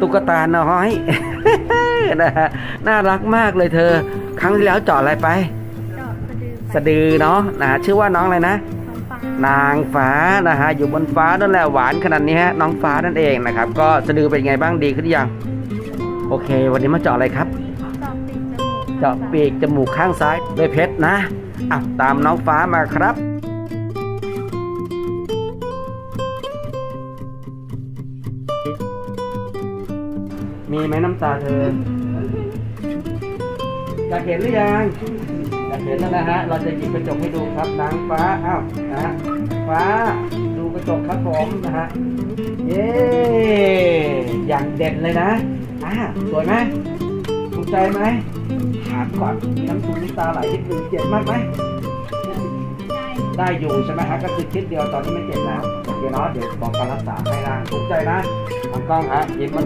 ตุ๊กตาน้อยนะฮะน่ารักมากเลยเธอ ครั้งที่แล้วเจาะอะไรไปจอดสะดือสะดือเนาะนะฮะชื่อว่าน้องอะไรนะท้องฟ้านางฟ้านะฮะอยู่บนฟ้านั่นแหละหวานขนาดนี้ฮะน้องฟ้านั่นเองนะครับ ก็สะดือเป็นไงบ้างดีขึ้นหรือยังโอเค วันนี้มาเจาะอะไรครับจอดปีกจมูกเจาะปีกจมูกข้างซ้ายด้วยเพชรนะอะตามน้องฟ้ามาครับ มีไหมน้ำตาเธออยากเห็นหรือยังอยากเห็นแล้วนะฮะ เราจะหยิบกระจกให้ดูครับนางฟ้า อ้าวนะฮะฟ้า ดูกระจกครับผมนะฮะ เย้อย่างเด่นเลยนะอ่าสวยไหมถูกใจไหมถามก่อนมีน้ำตูน้ำตาไหลที่คือเจ็บมากไหมได้อยู่ใช่ไหมฮะก็คือคิดเดียวตอนนี้ไม่เจ็บแล้วโอเคเนาะเดี๋ยวบอกการรักษาให้นะถูกใจนะทางกล้องฮะหยิบมา